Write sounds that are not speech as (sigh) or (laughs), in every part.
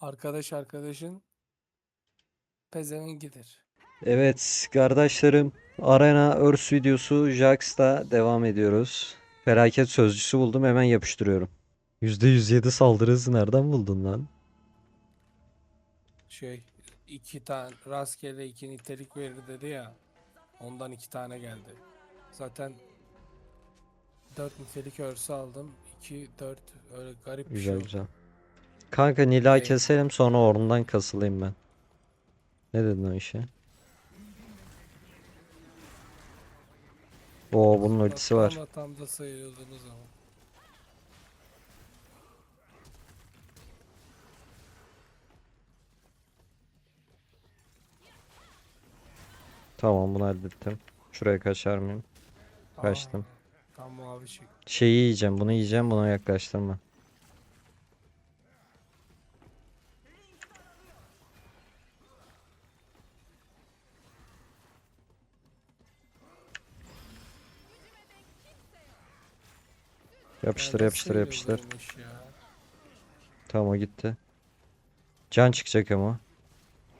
Arkadaş arkadaşın pezevengidir. Evet kardeşlerim Arena Earth videosu Jax'ta devam ediyoruz. Felaket sözcüsü buldum hemen yapıştırıyorum. %107 saldırı hızı nereden buldun lan? Şey iki tane rastgele iki nitelik verir dedi ya. Ondan iki tane geldi. Zaten dört nitelik örsü aldım. 2 4 öyle garip bir şey Güzel güzel. Kanka Nila Şey- keselim sonra oradan kasılayım ben. Ne dedin o işe? Oo bunun ultisi var. Ama tam da sayıyordunuz ama. Tamam bunu hallettim. Şuraya kaçar mıyım? Kaçtım. Tam mavi çık. Şeyi yiyeceğim bunu yiyeceğim buna yaklaştırma. Yapıştır yapıştır yapıştır. Tamam o gitti. Can çıkacak ama.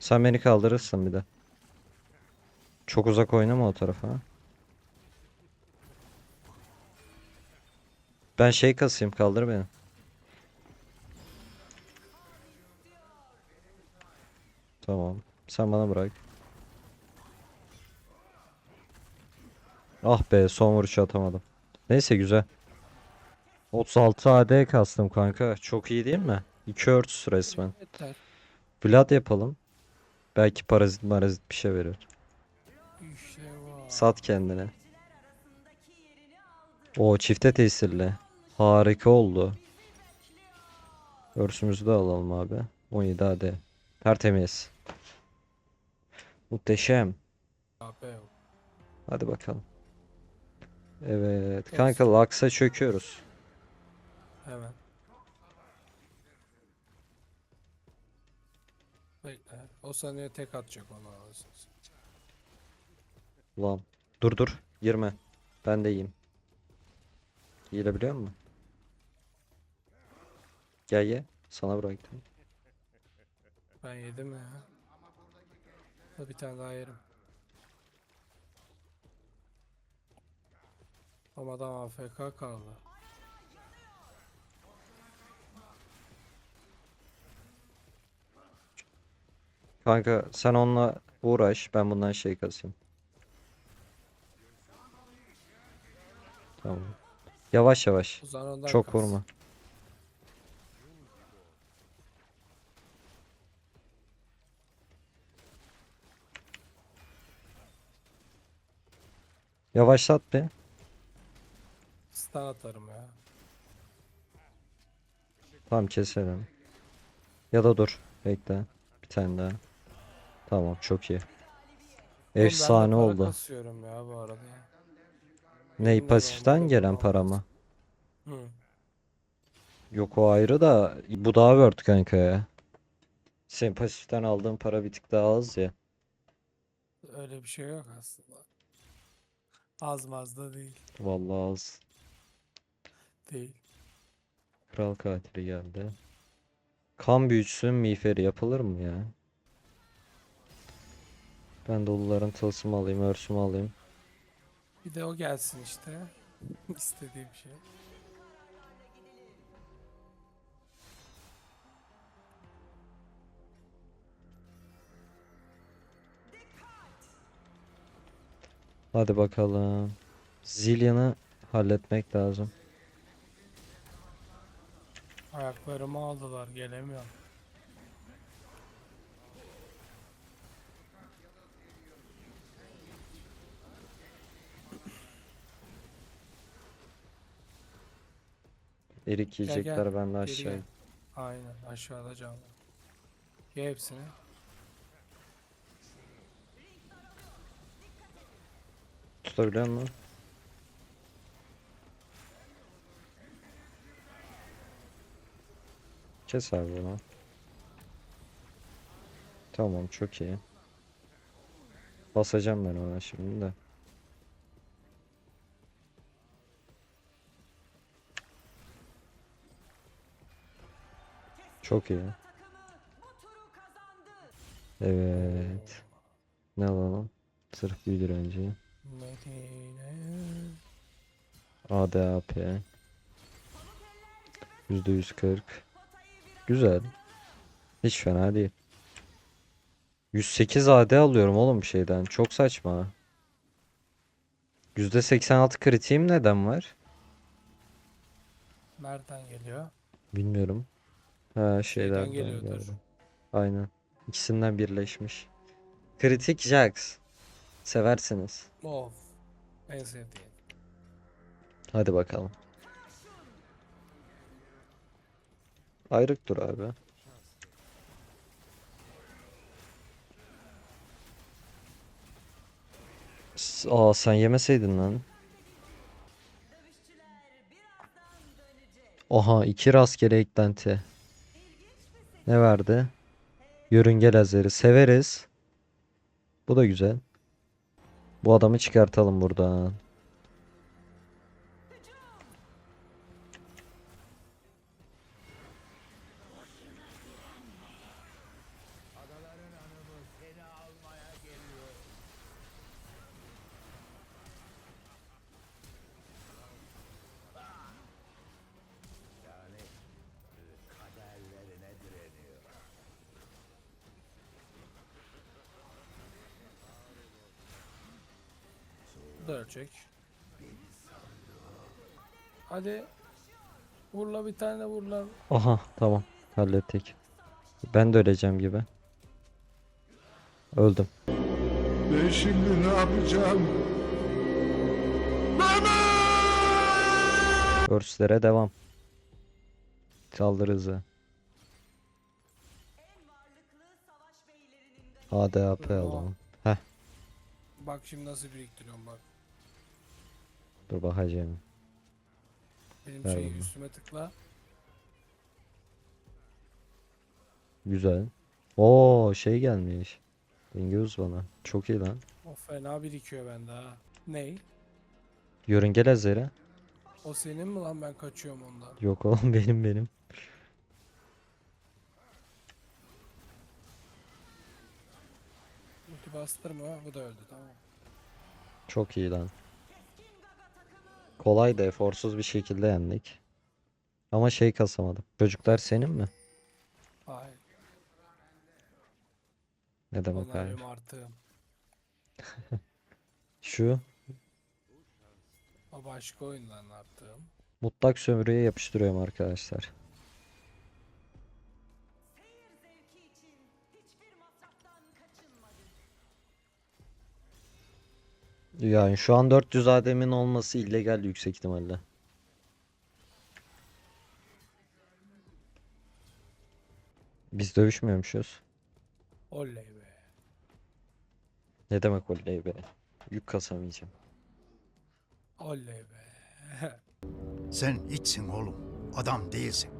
Sen beni kaldırırsın bir de. Çok uzak oynama o tarafa. Ben şey kasayım kaldır beni. Tamam. Sen bana bırak. Ah be son vuruşu atamadım. Neyse güzel. 36 AD kastım kanka. Çok iyi değil mi? 2 Hz resmen. Yeter. Vlad yapalım. Belki parazit marazit bir şey verir. İşte var. Sat kendine. O çifte tesirli. Harika oldu. Örsümüzü de alalım abi. 17 AD. Tertemiz. Muhteşem. Hadi bakalım. Evet. Kanka Lux'a çöküyoruz. Hemen. Bekle. O saniye tek atacak ona. satayım. Ulan. Dur dur. Girme. Ben de yiyeyim. Yiyebiliyor musun? Gel ye. Sana bıraktım. Ben yedim ya. Da bir tane daha yerim. Ama adam AFK kaldı. Kanka sen onunla uğraş. Ben bundan şey kasayım. Tamam. Yavaş yavaş. Ondan Çok kas. vurma. Yavaşlat be. Stun atarım ya. Tamam keselim. Ya da dur. Bekle. Bir tane daha. Tamam çok iyi. Oğlum ben de Efsane para oldu. kasıyorum ya bu arada. Ney pasiften gelen para mı? Hı. Yok o ayrı da bu daha worth kanka ya. Senin pasiften aldığın para bir tık daha az ya. Öyle bir şey yok aslında. Az maz da değil. Vallahi az. Değil. Kral katili geldi. Kan büyüsü miğferi yapılır mı ya? Ben doluların tılsımı alayım, örsümü alayım. Bir de o gelsin işte. (laughs) İstediğim şey. Hadi bakalım. Zillion'ı halletmek lazım. Ayaklarımı aldılar. Gelemiyorum. Erik gel. yiyecekler ben de Geri aşağı. gel. Aynen aşağıda canlı. Ye hepsini. Tutabiliyor musun? Kes abi bunu. Tamam çok iyi. Basacağım ben ona şimdi de. Çok iyi. Evet. Ne alalım? Sırf direnci. Medine. ADAP. %140. Güzel. Hiç fena değil. 108 AD alıyorum oğlum bir şeyden. Çok saçma. %86 kritiğim neden var? Nereden geliyor? Bilmiyorum. Ha şeylerden geliyordur. geldi. Aynen. İkisinden birleşmiş. Kritik Jax. Seversiniz. Of. En sevdiğim. Hadi bakalım. Ayrık dur abi. S- Aa sen yemeseydin lan. Oha iki rastgele eklenti. Ne verdi? Yörünge lazeri. Severiz. Bu da güzel. Bu adamı çıkartalım buradan. Da ölecek. Hadi. Vurla bir tane vur lan. Aha tamam hallettik. Ben de öleceğim gibi. Öldüm. Ben şimdi ne yapacağım? Örslere devam. Saldırı hızı. ADAP alalım. Heh Bak şimdi nasıl biriktiriyorum bak. Dur bakacağım. Benim Ver şeyi bunu. üstüme tıkla. Güzel. Oo şey gelmiş. Dengüz bana. Çok iyi lan. O fena birikiyor bende ha. Ney? Yörünge lazeri. O senin mi lan ben kaçıyorum ondan. Yok oğlum (laughs) benim benim. Ulti bastırma bu da öldü tamam. Çok iyi lan. Kolay da eforsuz bir şekilde yendik. Ama şey kasamadım. Çocuklar senin mi? Hayır. Ne demek hayır? benim artığım. (laughs) Şu O başka oyundan artığım. mutlak sömürüye yapıştırıyorum arkadaşlar. Yani şu an 400 ademin olması illegal yüksek ihtimalle. Biz dövüşmüyormuşuz. Oley be. Ne demek oley be? Yük kasamayacağım. Oley be. (laughs) Sen içsin oğlum. Adam değilsin.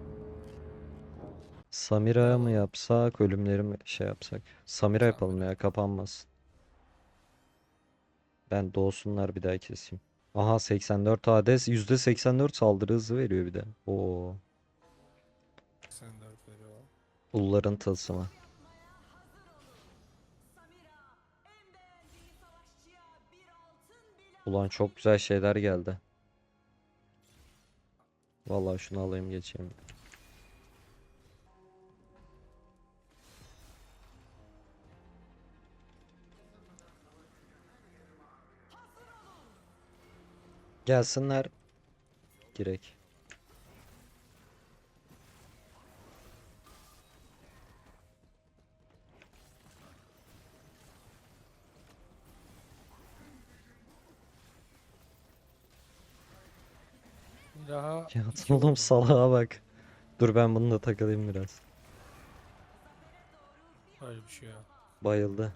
Samira mı yapsak, ölümleri mi şey yapsak? Samira yapalım ya, kapanmasın. Ben doğsunlar bir daha keseyim. Aha 84 AD %84 saldırı hızı veriyor bir de. Oo, 84 veriyor. ulların tılsımı. Ulan çok güzel şeyler geldi. Vallahi şunu alayım geçeyim. Gelsinler. Girek. Daha Ya oğlum salağa bak. Dur ben bununla takılayım biraz. Öyle bir şey yok. Bayıldı.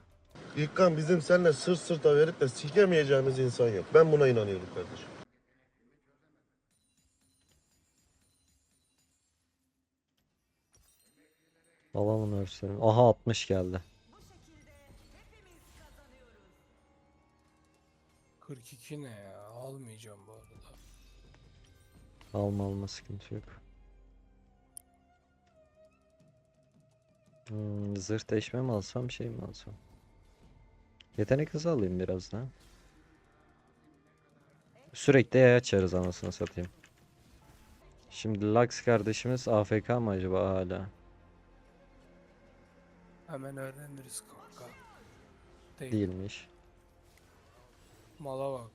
İlkan bizim seninle sırt sırta verip de sikemeyeceğimiz insan yok. Ben buna inanıyorum kardeşim. Alalım örslerim. Aha 60 geldi. 42 ne ya? Almayacağım bu arada. Alma alma sıkıntı yok. Hmm, zırh deşme mi alsam şey mi alsam? Yetenek hızı alayım biraz daha. Sürekli yay açarız anasını satayım. Şimdi Lux kardeşimiz AFK mı acaba hala? Hemen öğreniriz kanka. Değil. Değilmiş. Mala bak.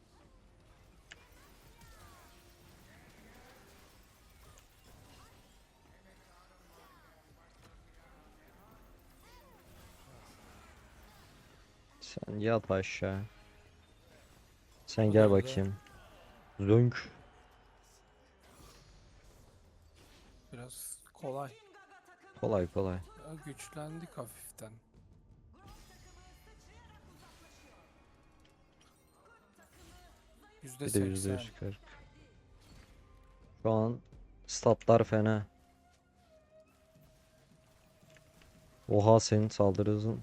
Sen yat aşağı. Sen gel bakayım. Zönk. Biraz kolay. Kolay kolay. Ya güçlendik hafiften. Bir de yüzde yüz kırk. Şu an statlar fena. Oha senin saldırı hızın.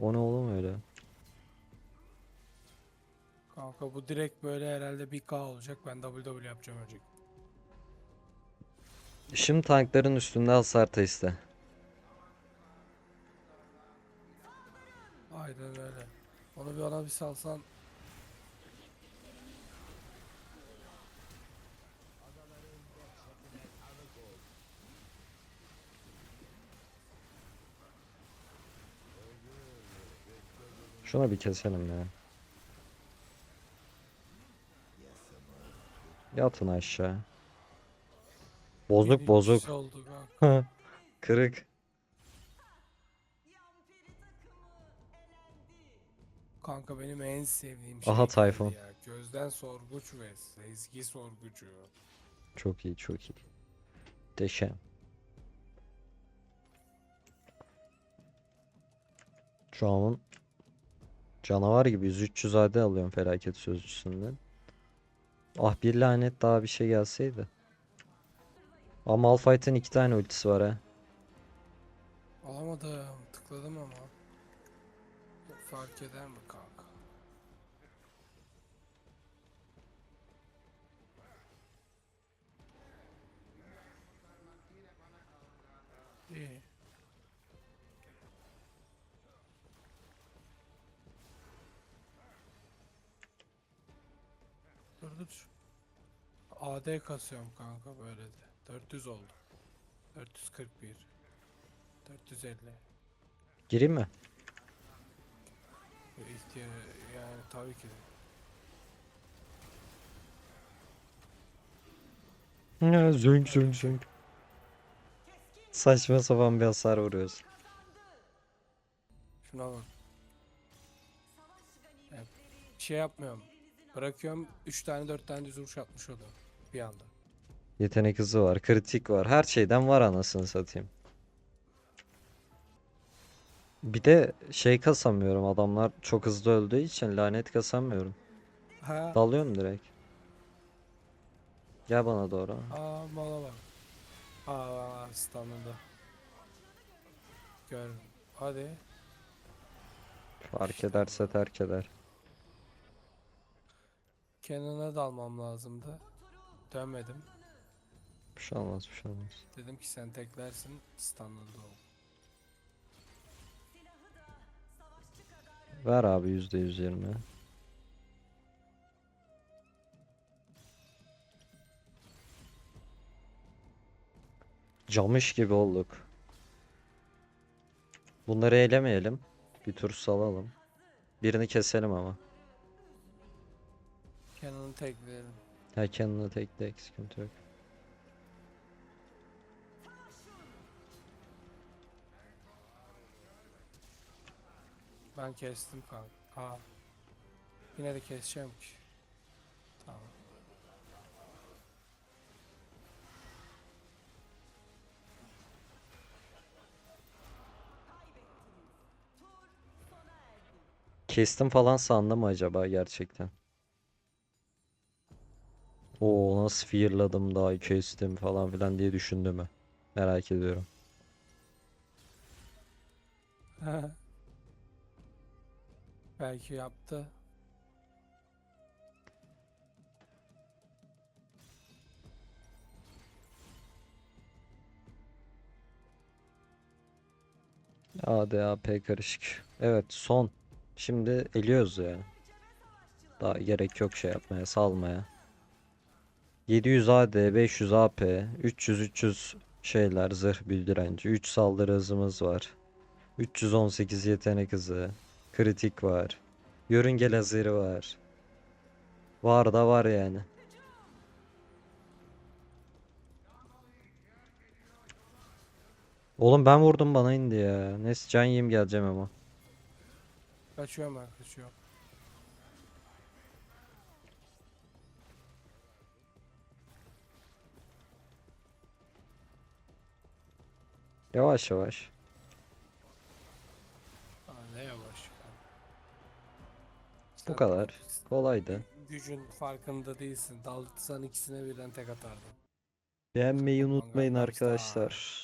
O ne oğlum öyle? Kanka bu direkt böyle herhalde bir K olacak. Ben WW yapacağım önce. Şimdi tankların üstünde hasar testi. Aynen öyle. Onu bir ona bir salsan. Şuna bir keselim ya. Yatın aşağı. Bozuk bozuk. kişi oldu. (laughs) Kırık. Kanka benim en sevdiğim şey Aha, Tayfun. ya. Gözden sorguç ve sezgi sorgucu. Çok iyi çok iyi. Deşem. Şu an canavar gibi 100-300 AD alıyorum felaket sözcüsünden. Ah bir lanet daha bir şey gelseydi. Ama Malphite'ın iki tane ultisi var ha. Alamadım. Tıkladım ama. Fark eder mi kanka? İyi. AD kasıyorum kanka böyle de. 400 oldu. 441. 450. Gireyim mi? İhtiyar yani tabii ki. Ya zönk zönk zönk. Saçma sapan bir hasar vuruyoruz. Şuna bak. Evet. Şey yapmıyorum. Bırakıyorum 3 tane 4 tane düz vuruş atmış oluyor bir anda. Yetenek hızı var, kritik var. Her şeyden var anasını satayım. Bir de şey kasamıyorum. Adamlar çok hızlı öldüğü için lanet kasamıyorum. Ha. Dalıyorum direkt. Gel bana doğru. Aa mala bak. Aa stamina. Gör. Hadi. Fark ederse terk eder. Kenan'a dalmam lazımdı. Dönmedim. Bir şey olmaz, bir şey olmaz. Dedim ki sen teklersin standında ol. Ver abi yüzde yüz yirmi. Camış gibi olduk. Bunları elemeyelim. Bir tur salalım. Birini keselim ama. Kenan'ı tekleyelim. Ha kendine tek tek sıkıntı yok. Ben kestim kanka. Aa. Yine de keseceğim ki. Tamam. Kestim falan sandım mı acaba gerçekten? Nasıl fearladım daha kestim falan filan diye düşündüm mü? Merak ediyorum. (laughs) Belki yaptı. ADAP karışık. Evet son. Şimdi eliyoruz ya. Daha gerek yok şey yapmaya salmaya. 700 AD, 500 AP, 300 300 şeyler zırh bildirenci, 3 saldırı hızımız var. 318 yetenek hızı, kritik var. Yörünge lazeri var. Var da var yani. Oğlum ben vurdum bana indi ya. Neyse can yiyeyim geleceğim ama. Kaçıyorum ben kaçıyorum. Yavaş yavaş. Aa, ne yavaş. Bu kadar. Kolaydı. Gücün farkında değilsin. Dalsan ikisine birden tek atardın. Beğenmeyi unutmayın arkadaşlar.